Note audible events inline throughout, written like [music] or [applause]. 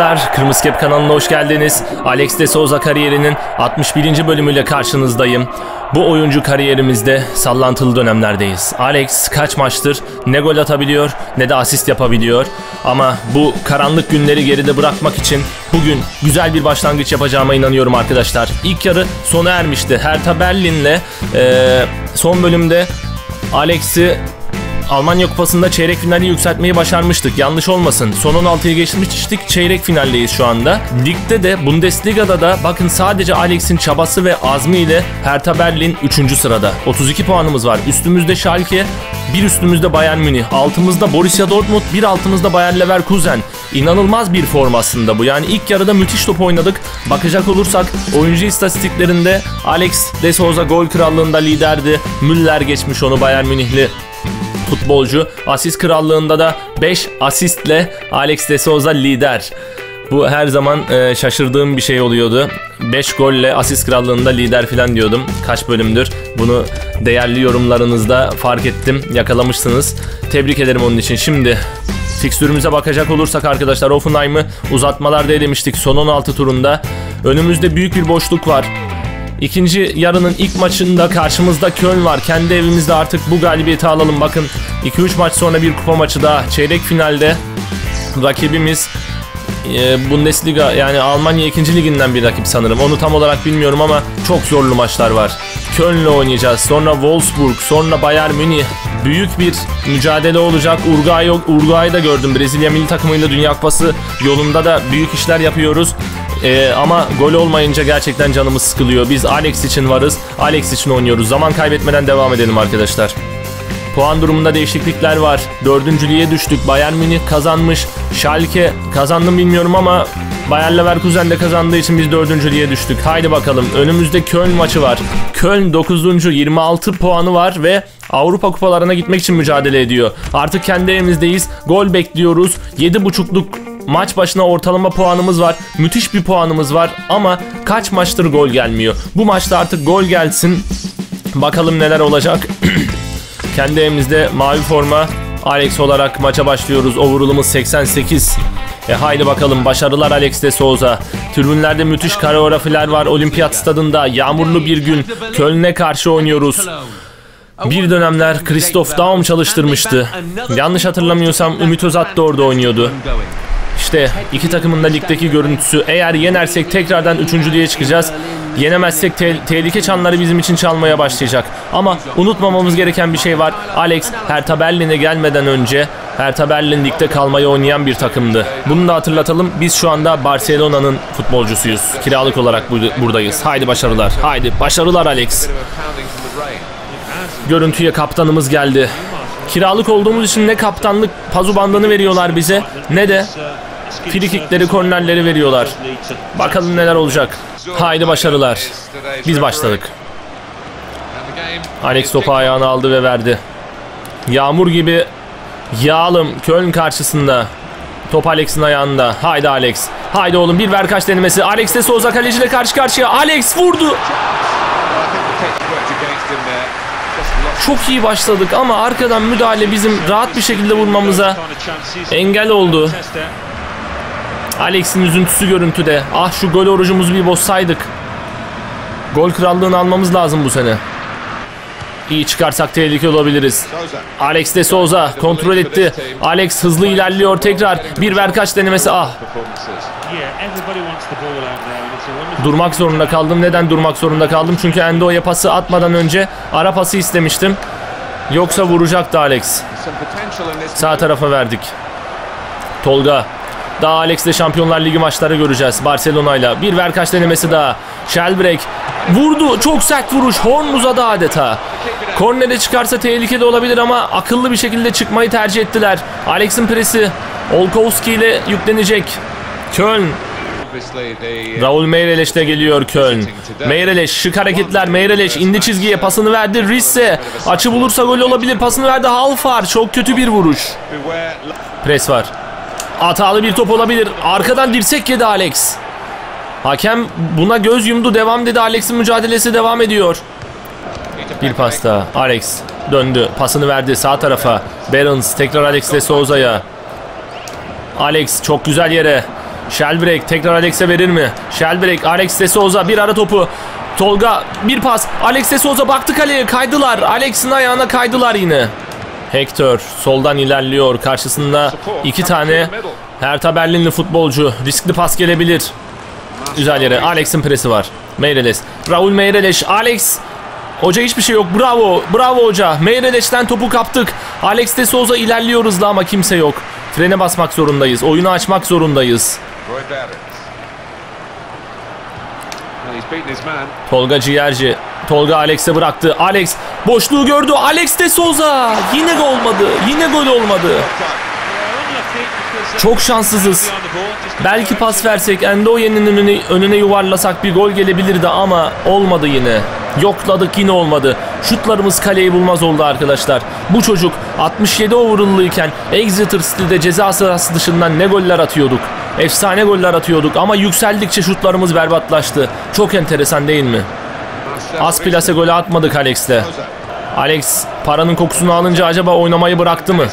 arkadaşlar. Kırmızı Kep kanalına hoş geldiniz. Alex de Souza kariyerinin 61. bölümüyle karşınızdayım. Bu oyuncu kariyerimizde sallantılı dönemlerdeyiz. Alex kaç maçtır ne gol atabiliyor ne de asist yapabiliyor. Ama bu karanlık günleri geride bırakmak için bugün güzel bir başlangıç yapacağıma inanıyorum arkadaşlar. İlk yarı sona ermişti. Hertha Berlin'le eee, son bölümde Alex'i Almanya Kupası'nda çeyrek finali yükseltmeyi başarmıştık. Yanlış olmasın. Son 16'yı geçmiştik. Çeyrek finaldeyiz şu anda. Ligde de Bundesliga'da da bakın sadece Alex'in çabası ve azmiyle Hertha Berlin 3. sırada. 32 puanımız var. Üstümüzde Schalke, bir üstümüzde Bayern Münih, altımızda Borussia Dortmund, bir altımızda Bayer Leverkusen. İnanılmaz bir form aslında bu. Yani ilk yarıda müthiş top oynadık. Bakacak olursak oyuncu istatistiklerinde Alex de Souza gol krallığında liderdi. Müller geçmiş onu Bayern Münihli futbolcu. Asist krallığında da 5 asistle Alex de Souza lider. Bu her zaman e, şaşırdığım bir şey oluyordu. 5 golle asist krallığında lider falan diyordum. Kaç bölümdür bunu değerli yorumlarınızda fark ettim. Yakalamışsınız. Tebrik ederim onun için. Şimdi fikstürümüze bakacak olursak arkadaşlar Offenheim'ı uzatmalarda elemiştik son 16 turunda. Önümüzde büyük bir boşluk var. İkinci yarının ilk maçında karşımızda Köln var. Kendi evimizde artık bu galibiyeti alalım. Bakın 2-3 maç sonra bir kupa maçı daha. Çeyrek finalde rakibimiz e, Bundesliga yani Almanya 2. liginden bir rakip sanırım. Onu tam olarak bilmiyorum ama çok zorlu maçlar var. Köln'le oynayacağız. Sonra Wolfsburg, sonra Bayern Münih. Büyük bir mücadele olacak. Uruguay, Uruguay'da gördüm. Brezilya milli takımıyla Dünya Kupası yolunda da büyük işler yapıyoruz. Ee, ama gol olmayınca gerçekten canımız sıkılıyor. Biz Alex için varız. Alex için oynuyoruz. Zaman kaybetmeden devam edelim arkadaşlar. Puan durumunda değişiklikler var. Dördüncülüğe düştük. Bayern Münih kazanmış. Schalke kazandım bilmiyorum ama Bayer Leverkusen de kazandığı için biz dördüncülüğe düştük. Haydi bakalım. Önümüzde Köln maçı var. Köln 9. 26 puanı var ve Avrupa kupalarına gitmek için mücadele ediyor. Artık kendi evimizdeyiz. Gol bekliyoruz. 7.5'luk Maç başına ortalama puanımız var. Müthiş bir puanımız var ama kaç maçtır gol gelmiyor. Bu maçta artık gol gelsin. Bakalım neler olacak. [clears throat] Kendi evimizde mavi forma Alex olarak maça başlıyoruz. Overall'ımız 88. E haydi bakalım başarılar Alex de Souza. Tribünlerde müthiş koreografiler var. Olimpiyat stadında yağmurlu bir gün Köln'e karşı oynuyoruz. Bir dönemler Christoph Daum çalıştırmıştı. Yanlış hatırlamıyorsam Ümit Özat da orada oynuyordu. İşte iki takımın da ligdeki görüntüsü. Eğer yenersek tekrardan üçüncülüğe çıkacağız. Yenemezsek te- tehlike çanları bizim için çalmaya başlayacak. Ama unutmamamız gereken bir şey var. Alex Hertha Berlin'e gelmeden önce Hertha Berlin ligde kalmayı oynayan bir takımdı. Bunu da hatırlatalım. Biz şu anda Barcelona'nın futbolcusuyuz. Kiralık olarak bu- buradayız. Haydi başarılar. Haydi başarılar Alex. Görüntüye kaptanımız geldi. Kiralık olduğumuz için ne kaptanlık pazu bandını veriyorlar bize ne de frikikleri, kornerleri veriyorlar. Bakalım neler olacak. Haydi başarılar. Biz başladık. Alex topu ayağına aldı ve verdi. Yağmur gibi yağlım Köln karşısında. Top Alex'in ayağında. Haydi Alex. Haydi oğlum bir ver kaç denemesi. Alex de Souza kaleciyle karşı karşıya. Alex vurdu. Çok iyi başladık ama arkadan müdahale bizim rahat bir şekilde vurmamıza engel oldu. Alex'in üzüntüsü görüntüde. Ah şu gol orucumuzu bir bozsaydık. Gol krallığını almamız lazım bu sene. İyi çıkarsak tehlike olabiliriz. Alex de Souza kontrol etti. Alex hızlı ilerliyor tekrar. Bir ver kaç denemesi. Ah durmak zorunda kaldım. Neden durmak zorunda kaldım? Çünkü Endo'ya pası atmadan önce ara pası istemiştim. Yoksa vuracaktı Alex. Sağ tarafa verdik. Tolga. Daha Alex'le Şampiyonlar Ligi maçları göreceğiz Barcelona'yla. Bir ver kaç denemesi daha. Shelbrek vurdu. Çok sert vuruş. Horn uzadı adeta. Kornere çıkarsa tehlikeli olabilir ama akıllı bir şekilde çıkmayı tercih ettiler. Alex'in presi Olkowski ile yüklenecek. Köln Raul Meireles de geliyor Köln. Meireles şık hareketler. Meireles indi çizgiye pasını verdi. Risse açı bulursa gol olabilir. Pasını verdi Halfar. Çok kötü bir vuruş. Pres var. Hatalı bir top olabilir. Arkadan dirsek yedi Alex. Hakem buna göz yumdu. Devam dedi. Alex'in mücadelesi devam ediyor. Bir pas daha. Alex döndü. Pasını verdi sağ tarafa. Barons tekrar Alex Souza'ya. Alex çok güzel yere. Shelbrek tekrar Alex'e verir mi? Shelbrek, Alex de Souza bir ara topu. Tolga bir pas. Alex de Souza baktı kaleye kaydılar. Alex'in ayağına kaydılar yine. Hector soldan ilerliyor. Karşısında iki tane Hertha Berlinli futbolcu. Riskli pas gelebilir. Güzel yere. Alex'in presi var. Meireles. Raul Meireles. Alex. Hoca hiçbir şey yok. Bravo. Bravo hoca. Meireles'ten topu kaptık. Alex de Souza ilerliyor hızlı ama kimse yok. Frene basmak zorundayız. Oyunu açmak zorundayız. Tolga Ciğerci. Tolga Alex'e bıraktı. Alex boşluğu gördü. Alex de Souza. Yine gol olmadı. Yine gol olmadı. Çok şanssızız. Belki pas versek Endoye'nin önüne, önüne yuvarlasak bir gol gelebilirdi ama olmadı yine. Yokladık yine olmadı. Şutlarımız kaleyi bulmaz oldu arkadaşlar. Bu çocuk 67 overall'lıyken Exeter City'de ceza sahası dışından ne goller atıyorduk. Efsane goller atıyorduk ama yükseldikçe şutlarımız berbatlaştı. Çok enteresan değil mi? Az plase golü atmadık Alex'le. Alex paranın kokusunu alınca acaba oynamayı bıraktı mı?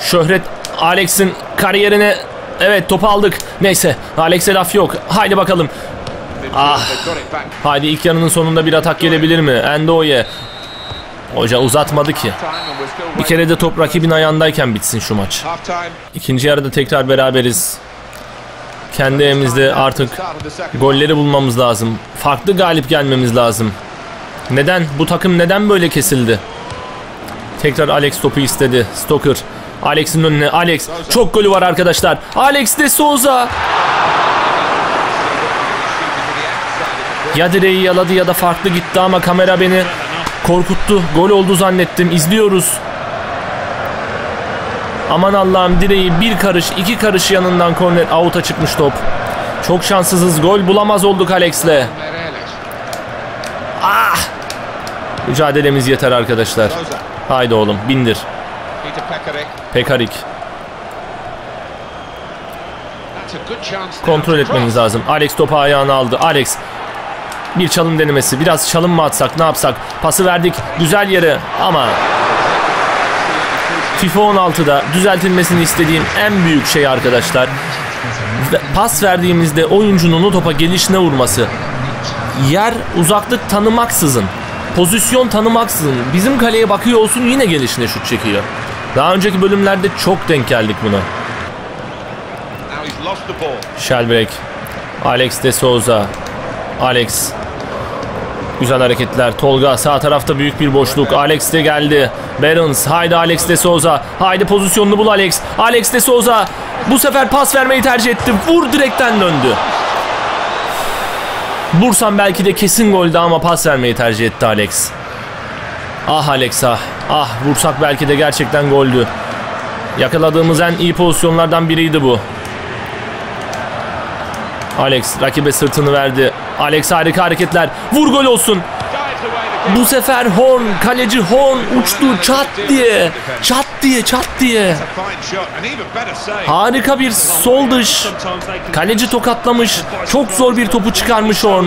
Şöhret Alex'in kariyerine evet topu aldık. Neyse Alex'e laf yok. Haydi bakalım. Ah. Haydi ilk yarının sonunda bir atak gelebilir mi? Endoye. Hoca uzatmadı ki. Bir kere de top rakibin ayağındayken bitsin şu maç. İkinci yarıda tekrar beraberiz. Kendi evimizde artık golleri bulmamız lazım. Farklı galip gelmemiz lazım. Neden? Bu takım neden böyle kesildi? Tekrar Alex topu istedi. Stoker. Alex'in önüne. Alex. Çok golü var arkadaşlar. Alex de Souza. Ya direği yaladı ya da farklı gitti ama kamera beni korkuttu. Gol oldu zannettim. İzliyoruz. Aman Allah'ım direği bir karış iki karış yanından korner out'a çıkmış top. Çok şanssızız. Gol bulamaz olduk Alex'le. Meireles. Mücadelemiz yeter arkadaşlar. Haydi oğlum bindir. Pekarik. Kontrol etmeniz lazım. Alex topu ayağına aldı. Alex. Bir çalım denemesi. Biraz çalım mı atsak ne yapsak? Pası verdik. Güzel yere ama FIFA 16'da düzeltilmesini istediğim en büyük şey arkadaşlar. Pas verdiğimizde oyuncunun o topa gelişine vurması. Yer uzaklık tanımaksızın. Pozisyon tanımaksızın. Bizim kaleye bakıyor olsun yine gelişine şut çekiyor. Daha önceki bölümlerde çok denk geldik buna. Shelbrek. Alex de Souza. Alex. Güzel hareketler. Tolga sağ tarafta büyük bir boşluk. Alex de geldi. Barons. Haydi Alex de Souza. Haydi pozisyonunu bul Alex. Alex de Souza. Bu sefer pas vermeyi tercih etti. Vur direkten döndü. Bursan belki de kesin goldü ama pas vermeyi tercih etti Alex. Ah Alex ah. Ah vursak belki de gerçekten goldü. Yakaladığımız en iyi pozisyonlardan biriydi bu. Alex rakibe sırtını verdi. Alex harika hareketler. Vur gol olsun. Bu sefer Horn, kaleci Horn uçtu çat diye. Çat diye, çat diye. Harika bir sol dış. Kaleci tokatlamış. Çok zor bir topu çıkarmış Horn.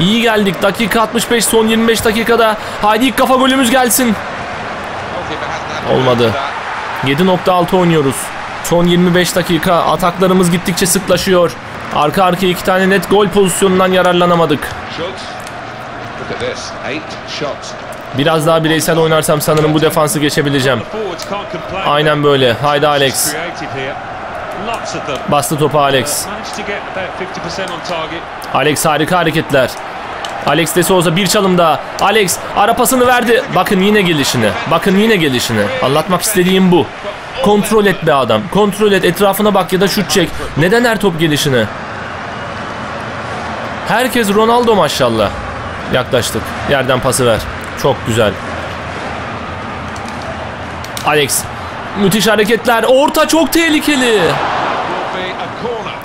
İyi geldik. Dakika 65 son 25 dakikada. Haydi ilk kafa golümüz gelsin. Olmadı. Do that. 7.6 oynuyoruz. Son 25 dakika ataklarımız gittikçe sıklaşıyor. Arka arkaya iki tane net gol pozisyonundan yararlanamadık. Biraz daha bireysel oynarsam sanırım bu defansı geçebileceğim. Aynen böyle. Haydi Alex. Bastı topu Alex. Alex harika hareketler. Alex de Souza bir çalım daha. Alex ara pasını verdi. Bakın yine gelişine. Bakın yine gelişine. Anlatmak istediğim bu. Kontrol et be adam. Kontrol et. Etrafına bak ya da şut çek. Neden her top gelişine? Herkes Ronaldo maşallah. Yaklaştık. Yerden pası ver. Çok güzel. Alex. Müthiş hareketler. Orta çok tehlikeli.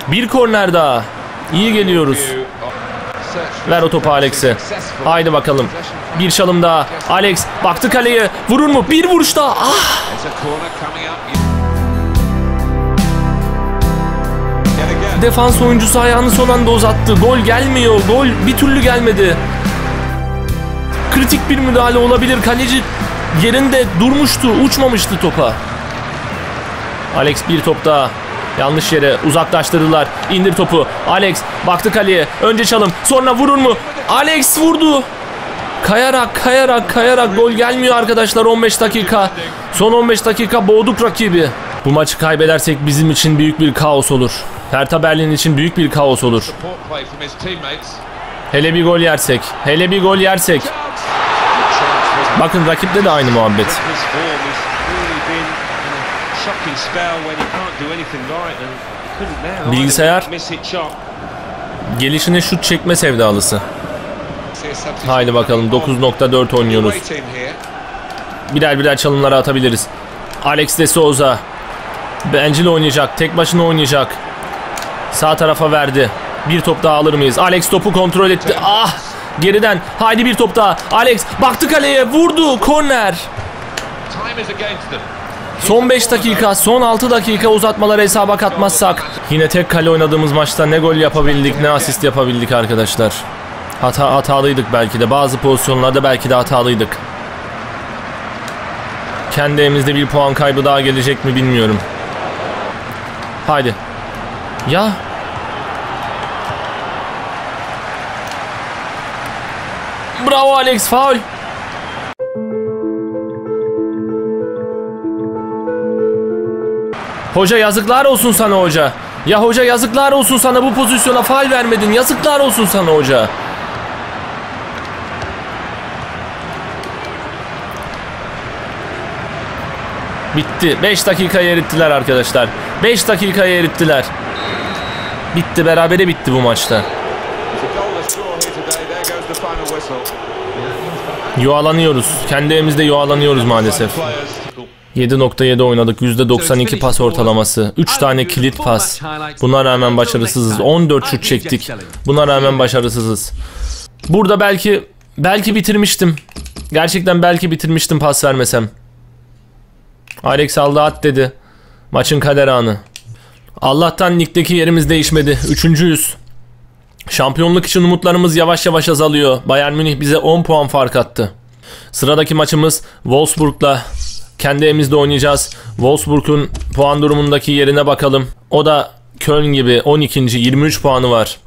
Bir korner daha. İyi geliyoruz. Ver o topu Alex'e. Haydi bakalım. Bir çalım daha. Alex baktı kaleye. Vurur mu? Bir vuruş daha. Ah! Defans oyuncusu ayağını son anda uzattı. Gol gelmiyor. Gol bir türlü gelmedi. Kritik bir müdahale olabilir. Kaleci yerinde durmuştu, uçmamıştı topa. Alex bir top daha. Yanlış yere uzaklaştırdılar. İndir topu. Alex baktı kaleye. Önce çalım. Sonra vurur mu? Alex vurdu. Kayarak, kayarak, kayarak gol gelmiyor arkadaşlar 15 dakika. Son 15 dakika boğduk rakibi. Bu maçı kaybedersek bizim için büyük bir kaos olur. Hertha Berlin için büyük bir kaos olur. Hele bir gol yersek. Hele bir gol yersek. Bakın rakipte de aynı muhabbet. Bilgisayar. Gelişine şut çekme sevdalısı. Haydi bakalım coming on. 9.4 oynuyoruz. Birer birer çalımlara atabiliriz. Alex de Souza. Bencil oynayacak. Tek başına oynayacak. Sağ tarafa verdi. Bir top daha alır mıyız? Alex topu kontrol etti. Ah! Geriden. Haydi bir top daha. Alex baktı kaleye. Vurdu. Korner. Son 5 dakika, son 6 dakika uzatmaları hesaba katmazsak yine tek kale oynadığımız maçta ne gol yapabildik ne asist yapabildik arkadaşlar. Hata hatalıydık belki de. Bazı pozisyonlarda belki de hatalıydık. Kendi evimizde bir puan kaybı daha gelecek mi bilmiyorum. Haydi. Ya. Bravo Alex faul. Hoca yazıklar olsun sana hoca. Ya hoca yazıklar olsun sana bu pozisyona faal vermedin. Yazıklar olsun sana hoca. Bitti. 5 dakikaya erittiler arkadaşlar. 5 dakikaya erittiler. Bitti. Berabere bitti bu maçta. Yuvalanıyoruz. Kendi evimizde yuvalanıyoruz maalesef. Players 7.7 oynadık. %92 pas ortalaması. 3 tane kilit pas. Buna rağmen başarısızız. 14 şut çektik. Buna rağmen başarısızız. Burada belki belki bitirmiştim. Gerçekten belki bitirmiştim pas vermesem. Alex aldı at dedi. Maçın kader anı. Allah'tan ligdeki yerimiz değişmedi. Üçüncüyüz. Şampiyonluk için umutlarımız yavaş yavaş azalıyor. Bayern Münih bize 10 puan fark attı. Sıradaki maçımız Wolfsburg'la kendi evimizde oynayacağız. Wolfsburg'un puan durumundaki yerine bakalım. O da Köln gibi 12. 23 puanı var.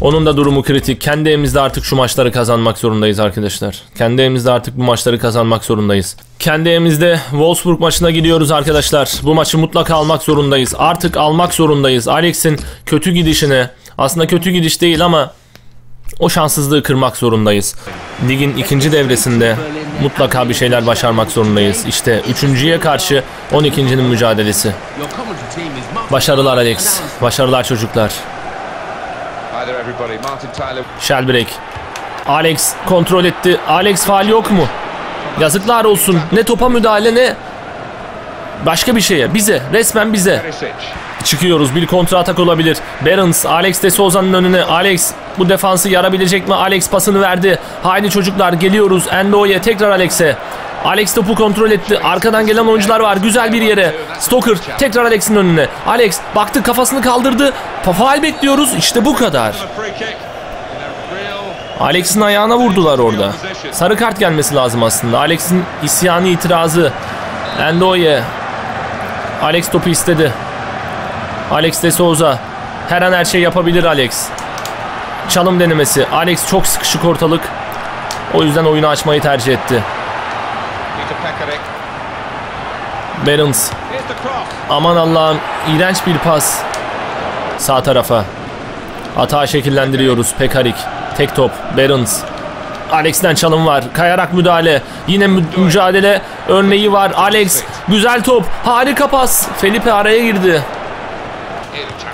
Onun da durumu kritik. Kendi evimizde artık şu maçları kazanmak zorundayız arkadaşlar. Kendi evimizde artık bu maçları kazanmak zorundayız. Kendi evimizde Wolfsburg maçına gidiyoruz arkadaşlar. Bu maçı mutlaka almak zorundayız. Artık almak zorundayız. Alex'in kötü gidişine aslında kötü gidiş değil ama o şanssızlığı kırmak zorundayız. Ligin ikinci devresinde mutlaka bir şeyler başarmak zorundayız. İşte üçüncüye karşı 12.'nin mücadelesi. Başarılar Alex. Başarılar çocuklar. Shelbrake. Alex kontrol etti. Alex faal yok mu? Yazıklar olsun. Ne topa müdahale ne başka bir şeye. Bize. Resmen bize. Çıkıyoruz. Bir kontra atak olabilir. Barons, Alex de Souza'nın önüne. Alex bu defansı yarabilecek mi? Alex pasını verdi. Haydi çocuklar geliyoruz. Endo'ya tekrar Alex'e. Alex topu kontrol etti. Arkadan gelen oyuncular var. Güzel bir yere. Stoker tekrar Alex'in önüne. Alex baktı kafasını kaldırdı. Faal bekliyoruz. İşte bu kadar. Alex'in ayağına vurdular orada. Sarı kart gelmesi lazım aslında. Alex'in isyanı itirazı. Endoye. Alex topu istedi. Alex de Souza. Her an her şey yapabilir Alex. Çalım denemesi. Alex çok sıkışık ortalık. O yüzden oyunu açmayı tercih etti. Cross. Aman Allah'ım. iğrenç bir pas. Sağ tarafa. Hata şekillendiriyoruz. Pekarik. Tek top. Barons. Alex'ten çalım var. Kayarak müdahale. Yine mü- mücadele örneği var. Alex. Güzel top. Harika pas. Felipe araya girdi.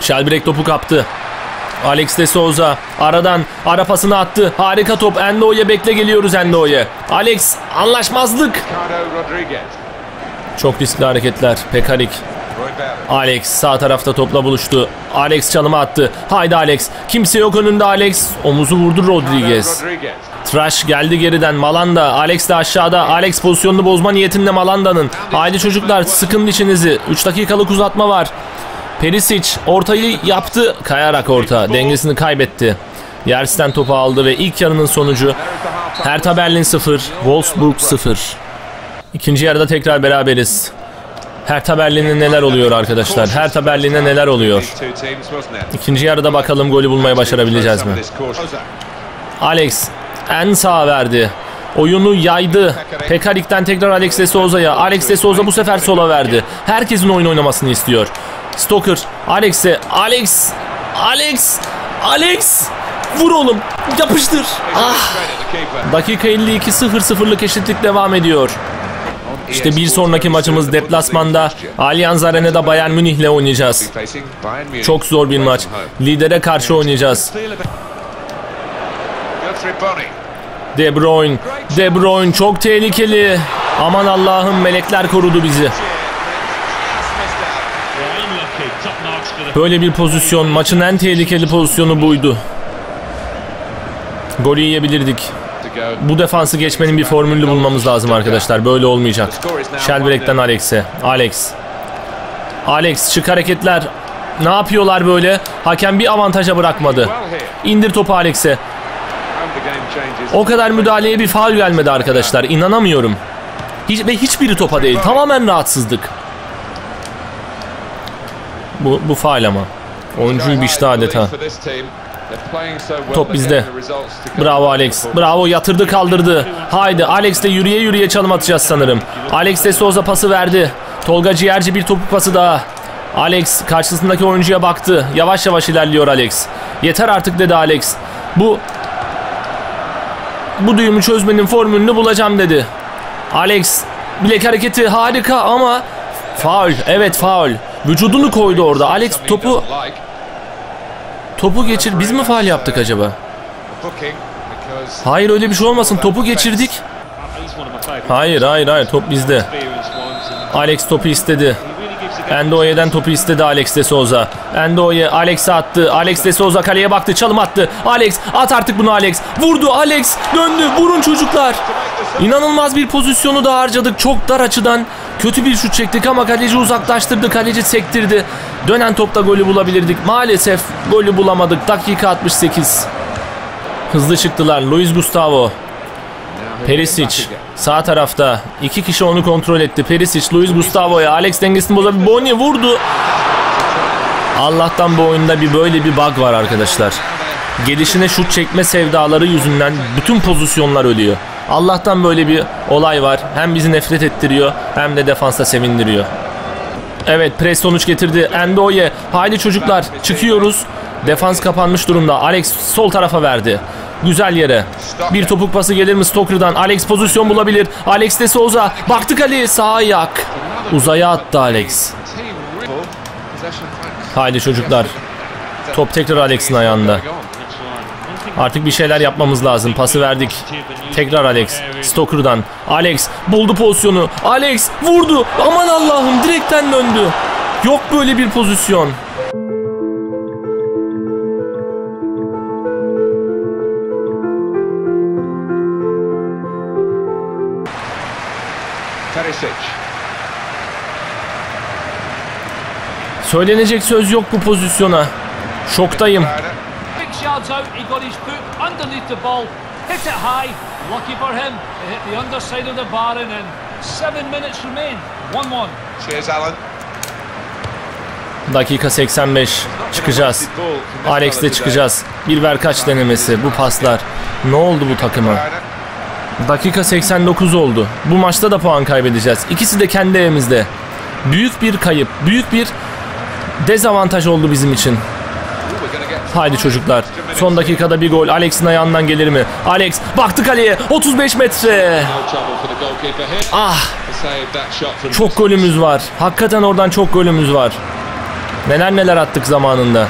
Shelbrek topu kaptı. Alex de Souza aradan ara pasını attı. Harika top. Endo'ya bekle geliyoruz Endo'ya. Alex anlaşmazlık. Çok riskli hareketler. Pekarik. Alex sağ tarafta topla buluştu. Alex çalımı attı. Haydi Alex. Kimse yok önünde Alex. Omuzu vurdu Rodriguez. Rodriguez. Trash geldi geriden. Malanda. Alex de aşağıda. Alex pozisyonunu bozma niyetinde Malanda'nın. Haydi çocuklar sıkın dişinizi. 3 dakikalık uzatma var. Perisic ortayı yaptı. Kayarak orta. Dengesini kaybetti. Yersten topu aldı ve ilk yarının sonucu Hertha Berlin 0, Wolfsburg 0. İkinci yarıda tekrar beraberiz. Hertha Berlin'e neler oluyor arkadaşlar? Hertha Berlin'e neler oluyor? İkinci yarıda bakalım golü bulmayı başarabileceğiz mi? Alex en sağa verdi. Oyunu yaydı. Pekarik'ten tekrar Alex de Souza'ya. Alex de Souza bu sefer sola verdi. Herkesin oyun oynamasını istiyor. Stoker, Alex'e. Alex, Alex, Alex. Vur oğlum. Yapıştır. Ah. Dakika 52 0-0'lık eşitlik devam ediyor. İşte bir sonraki maçımız deplasmanda Allianz Arena'da Bayern oynayacağız. Facing Bayern Munich. Çok zor bir maç. Lidere karşı oynayacağız. De Bruyne, De Bruyne çok tehlikeli. Aman Allah'ım melekler korudu bizi. Böyle bir pozisyon, maçın en tehlikeli pozisyonu buydu. Golü yiyebilirdik. Bu defansı geçmenin bir formülünü bulmamız lazım arkadaşlar. Böyle olmayacak. Shelbrecht'ten Alex'e. Alex. Alex şık hareketler. Ne yapıyorlar böyle? Hakem bir avantaja bırakmadı. İndir topu Alex'e. O kadar müdahaleye bir faul gelmedi arkadaşlar. İnanamıyorum. Hiç, ve hiçbiri topa değil. Tamamen rahatsızlık. Bu, bu faul ama. Oyuncuyu biçti adeta. Top bizde. Bravo Alex. Bravo yatırdı kaldırdı. Haydi Alex de yürüye yürüye çalım atacağız sanırım. Alex de Souza pası verdi. Tolga Ciğerci bir topu pası daha. Alex karşısındaki oyuncuya baktı. Yavaş yavaş ilerliyor Alex. Yeter artık dedi Alex. Bu bu düğümü çözmenin formülünü bulacağım dedi. Alex bilek hareketi harika ama faul. Evet faul. Vücudunu koydu orada. Alex topu topu geçir. Biz mi faul yaptık acaba? Hayır öyle bir şey olmasın. Topu geçirdik. Hayır hayır hayır top bizde. Alex topu istedi. Endoye'den topu istedi Alex de Souza. Endoye Alex'e attı. Alex de Souza kaleye baktı. Çalım attı. Alex at artık bunu Alex. Vurdu Alex. Döndü. Vurun çocuklar. İnanılmaz bir pozisyonu da harcadık. Çok dar açıdan kötü bir şut çektik ama kaleci uzaklaştırdı. Kaleci sektirdi. Dönen topta golü bulabilirdik. Maalesef golü bulamadık. Dakika 68. Hızlı çıktılar. Luis Gustavo. Perisic sağ tarafta. iki kişi onu kontrol etti. Perisic, Luis Gustavo'ya. Alex dengesini bozabilir. Boni vurdu. Allah'tan bu oyunda bir böyle bir bug var arkadaşlar. Gelişine şut çekme sevdaları yüzünden bütün pozisyonlar ölüyor. Allah'tan böyle bir olay var. Hem bizi nefret ettiriyor hem de defansta sevindiriyor. Evet pres sonuç getirdi. Endoye. Haydi çocuklar çıkıyoruz. Defans kapanmış durumda. Alex sol tarafa verdi. Güzel yere. Bir topuk pası gelir mi Stoker'dan? Alex pozisyon bulabilir. Alex de Souza. Baktık Ali sağ ayak. Uzaya attı Alex. Haydi çocuklar. Top tekrar Alex'in ayağında. Artık bir şeyler yapmamız lazım. Pası verdik. Tekrar Alex. Stoker'dan. Alex buldu pozisyonu. Alex vurdu. Aman Allah'ım direkten döndü. Yok böyle bir pozisyon. Söylenecek söz yok bu pozisyona. Şoktayım. Yards out, he got his foot underneath the ball, hit it high. Lucky for him, it hit the underside of the bar and in. Seven minutes remain, 1-1. Cheers, Alan. Dakika 85. Çıkacağız. Alex'le çıkacağız. Bir ver kaç denemesi. Bu paslar. Ne oldu bu takıma? Dakika 89 oldu. Bu maçta da puan kaybedeceğiz. İkisi de kendi evimizde. Büyük bir kayıp. Büyük bir dezavantaj oldu bizim için. Haydi çocuklar. Son dakikada bir gol. Alex'in ayağından gelir mi? Alex baktı kaleye. 35 metre. Ah çok golümüz var. Hakikaten oradan çok golümüz var. Neler neler attık zamanında.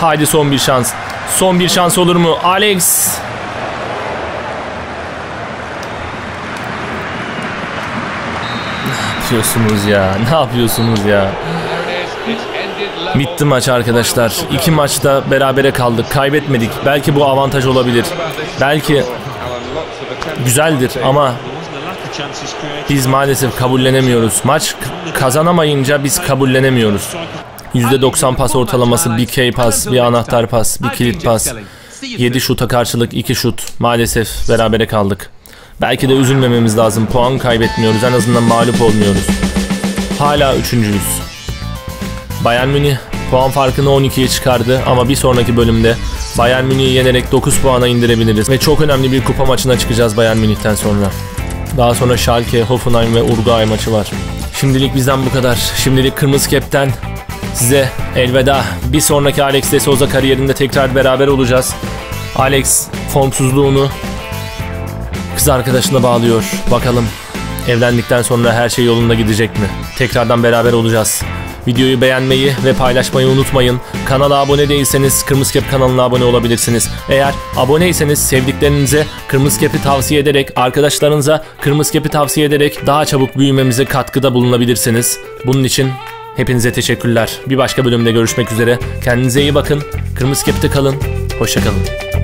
Haydi son bir şans. Son bir şans olur mu? Alex. Ne yapıyorsunuz ya? [laughs] Ne yapıyorsunuz ya? Bitti maç arkadaşlar. İki maçta berabere kaldık. Kaybetmedik. Belki bu avantaj olabilir. Belki güzeldir ama biz maalesef kabullenemiyoruz. Maç kazanamayınca biz kabullenemiyoruz. %90 pas ortalaması, bir key pas, bir anahtar pas, bir kilit pas. 7 şuta karşılık 2 şut. Maalesef berabere kaldık. Belki de üzülmememiz lazım. Puan kaybetmiyoruz. En azından mağlup olmuyoruz. Hala üçüncüyüz. Bayern Münih puan farkını 12'ye çıkardı ama bir sonraki bölümde Bayern Münih'i yenerek 9 puana indirebiliriz. Ve çok önemli bir kupa maçına çıkacağız Bayern Münih'ten sonra. Daha sonra Schalke, Hoffenheim ve Uruguay maçı var. Şimdilik bizden bu kadar. Şimdilik Kırmızı Kep'ten size elveda. Bir sonraki Alex de Souza kariyerinde tekrar beraber olacağız. Alex formsuzluğunu kız arkadaşına bağlıyor. Bakalım evlendikten sonra her şey yolunda gidecek mi? Tekrardan beraber olacağız. Videoyu beğenmeyi ve paylaşmayı unutmayın. Kanala abone değilseniz Kırmızı Kep kanalına abone olabilirsiniz. Eğer aboneyseniz sevdiklerinize Kırmızı Kep'i tavsiye ederek, arkadaşlarınıza Kırmızı Kep'i tavsiye ederek daha çabuk büyümemize katkıda bulunabilirsiniz. Bunun için hepinize teşekkürler. Bir başka bölümde görüşmek üzere. Kendinize iyi bakın. Kırmızı Kep'te kalın. Hoşçakalın.